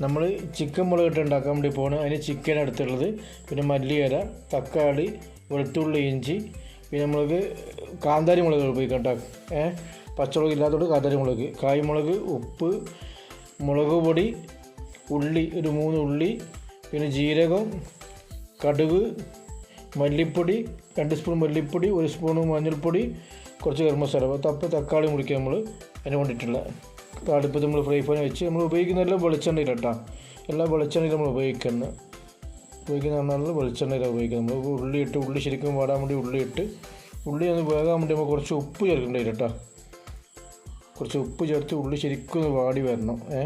നമ്മൾ ചിക്കൻ മുളകിട്ട് ഉണ്ടാക്കാൻ വേണ്ടി പോകണം അതിന് ചിക്കൻ എടുത്തുള്ളത് പിന്നെ മല്ലിയില തക്കാളി വെളുത്തുള്ളി ഇഞ്ചി പിന്നെ നമ്മൾക്ക് കാന്താരി മുളക് ഉപയോഗിക്കാം കേട്ടോ. ഏ? പച്ചമുളക് ഇല്ലാത്തതുകൊണ്ട് കാന്താരി മുളക്. കായ്മുളക് ഉപ്പ് മുളക് പൊടി ഉള്ളി ഒരു മൂന്ന് ഉള്ളി പിന്നെ ജീരകം കടുക് മല്ലിപ്പൊടി രണ്ട് സ്പൂൺ മല്ലിപ്പൊടി ഒരു സ്പൂൺ മഞ്ഞൾപ്പൊടി കുറച്ച് ഗർമ്മസാല മസാല. തപ്പ് തക്കാളി മുറിക്കുക നമ്മൾ അതിന് വേണ്ടിയിട്ടുള്ള അടുപ്പത്ത് നമ്മൾ ഫ്രൈ പാൻ വെച്ച് നമ്മൾ ഉപയോഗിക്കുന്ന എല്ലാം വെളിച്ചെണ്ണയിൽ കേട്ടോ എല്ലാം വെളിച്ചെണ്ണയിൽ നമ്മൾ ഉപയോഗിക്കുന്നത് ഉപയോഗിക്കുന്ന പറഞ്ഞാൽ വെളിച്ചെണ്ണയിലാണ് ഉപയോഗിക്കുന്നത്. നമ്മൾ ഉള്ളി ഇട്ട് ഉള്ളി ശരിക്കും വാടാൻ വേണ്ടി ഉള്ളി ഇട്ട് ഉള്ളി ഒന്ന് വേകാൻ വേണ്ടി നമ്മൾ കുറച്ച് ഉപ്പ് ചേർക്കേണ്ടി കേട്ടോ കുറച്ച് ഉപ്പ് ചേർത്ത് ഉള്ളി ശരിക്കും ഒന്ന് വാടി വരണം ഏ.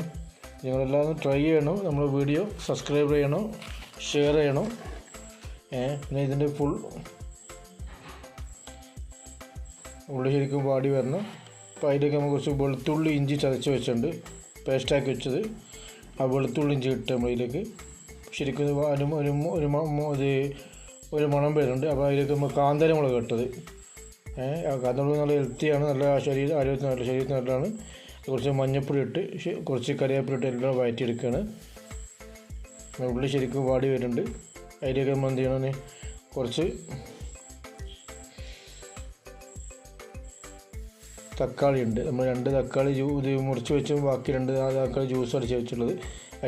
നിങ്ങളെല്ലാം ട്രൈ ചെയ്യണം. നമ്മൾ വീഡിയോ സബ്സ്ക്രൈബ് ചെയ്യണം ഷെയർ ചെയ്യണം ഏ. പിന്നെ ഇതിന്റെ ഫുൾ ഉള്ളി ശരിക്കും വാടി വരണം. അപ്പോൾ അതിലേക്ക് നമുക്ക് കുറച്ച് വെളുത്തുള്ളി ഇഞ്ചി ചതച്ച് വെച്ചിട്ടുണ്ട്. പേസ്റ്റാക്കി വെച്ചത്. ആ വെളുത്തുള്ളി ഇഞ്ചി ഇട്ട് നമ്മൾ ഇതിലേക്ക് ശരിക്കും ഒരു ഒരു ഒരു ഇത് ഒരു മണം വരുന്നുണ്ട്. അപ്പോൾ അതിലേക്ക് നമ്മൾ കാന്തരമുളക് ഇട്ടത്. ഏഹ് ആ കാന്താരി മുളക് നല്ല ഹെൽത്തിയാണ് നല്ല ശരീരം ആരോഗ്യത്തിന് നല്ല ശരീരത്തിന് നല്ലതാണ്. കുറച്ച് മഞ്ഞപ്പൊടി ഇട്ട് കുറച്ച് കറിവേപ്പില ഇട്ട് എല്ലാം വഴറ്റിയെടുക്കുകയാണ്. ഉള്ളി ശരിക്കും വാടി വരുന്നുണ്ട്. അതിലേക്ക് നമ്മൾ എന്ത് ചെയ്യണമെന്ന് കുറച്ച് തക്കാളി ഉണ്ട് നമ്മൾ രണ്ട് തക്കാളി ജ്യൂ ഇത് മുറിച്ച് വെച്ച് ബാക്കി രണ്ട് ആ തക്കാളി ജ്യൂസ് അടിച്ച് വെച്ചുള്ളത്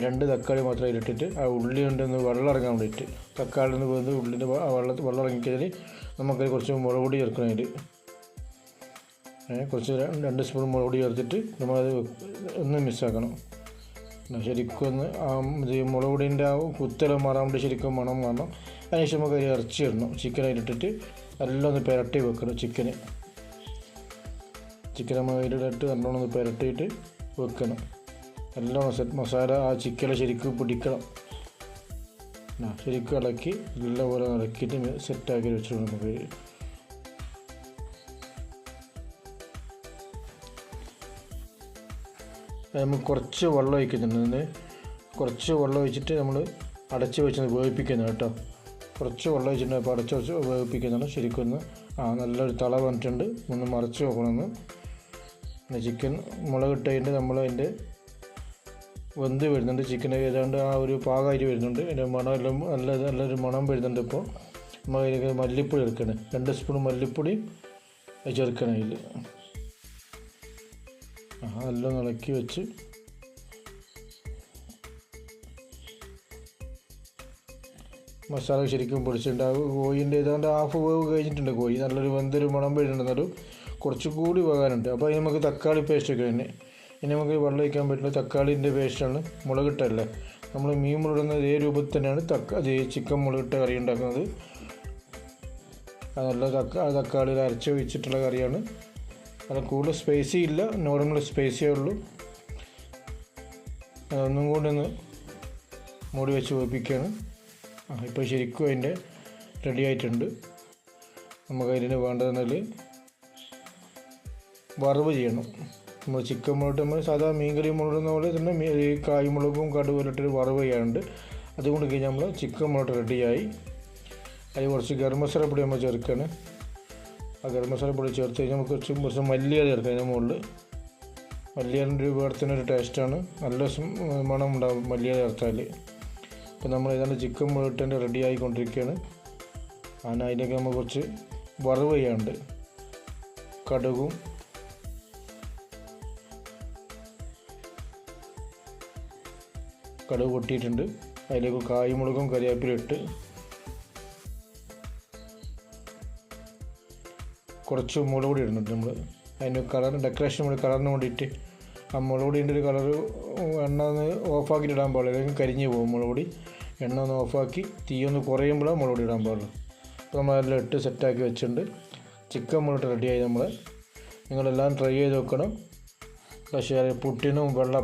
രണ്ട് തക്കാളി മാത്രം അതിലിട്ടിട്ട് ആ ഉള്ളി ഉണ്ടെന്ന് വെള്ളം ഇറങ്ങാൻ വേണ്ടിയിട്ട്. തക്കാളി ഒന്ന് പോകുന്നത് ഉള്ളിന്റെ വെള്ളം വെള്ളം ഇറങ്ങിക്കഴിഞ്ഞാൽ നമുക്ക് കുറച്ച് മുളക് പൊടി ചേർക്കണം അതിൽ കുറച്ച് രണ്ട് സ്പൂൺ മുളക് പൊടി ചേർത്തിട്ട് നമ്മളത് ഒന്ന് മിസ്സാക്കണം ശരിക്കും ഒന്ന് ആ ഇത് മുളക് പൊടിന്റെ ആ കുത്തല മാറാൻ വേണ്ടി ശരിക്കും മണം മാറണം അതിനുശേഷം നമുക്ക് ഇറച്ചി ഇടണം. ചിക്കൻ എല്ലാം ഒന്ന് പുരട്ടി വെക്കണം ചിക്കന്. ചിക്കൻ നമ്മൾ അതിലിട്ട് നല്ലോണം ഒന്ന് പുരട്ടിയിട്ട് വെക്കണം. നല്ലോണം സെറ്റ് മസാല ആ ചിക്കനെ ശരിക്കും പിടിക്കണം. ശരിക്കും ഇളക്കി നല്ലപോലെ ഇളക്കിയിട്ട് സെറ്റാക്കി വെച്ചിട്ട് നമുക്ക്. നമുക്ക് കുറച്ച് വെള്ളം ഒഴിക്കുന്നുണ്ട്. കുറച്ച് വെള്ളം ഒഴിച്ചിട്ട് നമ്മൾ അടച്ചു വെച്ച് വേവിപ്പിക്കുന്നു കേട്ടോ. കുറച്ച് വെള്ളം ഒഴിച്ചിട്ട് അപ്പോൾ അടച്ച് വെച്ച് വേവിപ്പിക്കുന്നുണ്ട് ശരിക്കും ഒന്ന് ആ നല്ലൊരു തള വന്നിട്ടുണ്ട്. ഒന്ന് മറിച്ച് നോക്കണമെന്ന് ചിക്കൻ മുളക് ഇട്ട് കഴിഞ്ഞിട്ട് നമ്മൾ അതിന്റെ വെന്ത് വരുന്നുണ്ട്. ചിക്കൻ ഏതാണ്ട് ആ ഒരു പാകമായിട്ട് വരുന്നുണ്ട്. അതിന്റെ മണമെല്ലാം നല്ല നല്ലൊരു മണം വരുന്നുണ്ട് ഇപ്പോൾ നമ്മൾ അതിലേക്ക് മല്ലിപ്പൊടി ചേർക്കണേ. രണ്ട് സ്പൂൺ മല്ലിപ്പൊടി ചേർക്കണം അതിൽ ആ എല്ലാം ഇളക്കി വെച്ച് മസാല ശരിക്കും പൊടിച്ചിട്ടുണ്ട്. ആ കോഴിന്റെ ഏതാണ്ട് ഹാഫ് വേവ് കഴിഞ്ഞിട്ടുണ്ട് കോഴി. നല്ലൊരു വെന്തൊരു മണം വരുന്നുണ്ടെന്നാലും കുറച്ചുകൂടി ഉപകാരമുണ്ട്. അപ്പോൾ അതിന് നമുക്ക് തക്കാളി പേസ്റ്റ് ഒക്കെ തന്നെ ഇനി നമുക്ക് വെള്ളം വയ്ക്കാൻ പറ്റുന്ന തക്കാളിന്റെ പേസ്റ്റാണ് മുളകിട്ടല്ലേ നമ്മൾ മീൻ മുളകുന്ന ഇതേ രൂപത്തിൽ തന്നെയാണ് തക്ക അത് ചിക്കൻ മുളകിട്ട കറി ഉണ്ടാക്കുന്നത്. അതല്ല തക്ക തക്കാളിയിൽ അരച്ച് വെച്ചിട്ടുള്ള കറിയാണ്. അത് കൂടുതൽ സ്പൈസി ഇല്ല നോർമൽ സ്പൈസിയേ ഉള്ളൂ. അതൊന്നും കൂടി ഒന്ന് മൂടി വെച്ച് വേപ്പിക്കുകയാണ് ഇപ്പോൾ ശരിക്കും അതിന്റെ റെഡി ആയിട്ടുണ്ട്. നമുക്ക് അതിന് വേണ്ടതെന്നാൽ വറവ് ചെയ്യണം. നമ്മൾ ചിക്കൻ മുളട്ട് നമ്മൾ സാധാ മീൻ കറി മുളകുന്ന പോലെ തന്നെ ഈ കായ്മുളകും കടുവലിട്ടൊരു വറവ് ചെയ്യാറുണ്ട്. അതുകൊണ്ട് കഴിഞ്ഞാൽ നമ്മൾ ചിക്കൻ മുളക് റെഡിയായി അതിൽ കുറച്ച് ഗരം പൊടി നമ്മൾ ചേർക്കുകയാണ് ആ ഗരം പൊടി ചേർത്ത് കഴിഞ്ഞാൽ നമുക്ക് കുറച്ച് കുറച്ച് മല്ലിയാൽ ചേർക്കാം അതിന്റെ മുകളിൽ മല്ലിയാലിന്റെ ഒരു വേർത്തിന് ഒരു ടേസ്റ്റാണ് നല്ല മണം ഉണ്ടാകും മല്ലിയാൽ ചേർത്താൽ അപ്പോൾ നമ്മൾ ഏതാണ്ട് ചിക്കൻ മുഴുവൻ റെഡി ആയിക്കൊണ്ടിരിക്കുകയാണ് അങ്ങനെ അതിലേക്ക് നമ്മൾ കുറച്ച് വറവ് ചെയ്യാണ്ട് കടുകും കടുക് കൊട്ടിയിട്ടുണ്ട് അതിലേക്ക് കായ്മുളകും കറിവേപ്പിലും ഇട്ട് കുറച്ച് മുളക് പൊടി ഇടുന്നുണ്ട് നമ്മൾ അതിന് കളർ ഡെക്കറേഷൻ കൂടി കളറിന് വേണ്ടിയിട്ട് ആ മുളക് പൊടീന്റെ ഒരു കളർ എണ്ണ ഒന്ന് ഓഫാക്കിയിട്ട് ഇടാൻ പാടില്ല. അല്ലെങ്കിൽ കരിഞ്ഞ് പോകും മുളക് എണ്ണ ഒന്ന് ഓഫാക്കി തീ ഒന്ന് കുറയുമ്പോഴാണ് മുളക് ഇടാൻ പാടുള്ളൂ. അപ്പോൾ നമ്മളെല്ലാം ഇട്ട് സെറ്റാക്കി വെച്ചിട്ടുണ്ട്. ചിക്കൻ മുളക് റെഡിയായി നമ്മൾ നിങ്ങളെല്ലാം ട്രൈ ചെയ്ത് നോക്കണം. പക്ഷേ പുട്ടിനും വെള്ള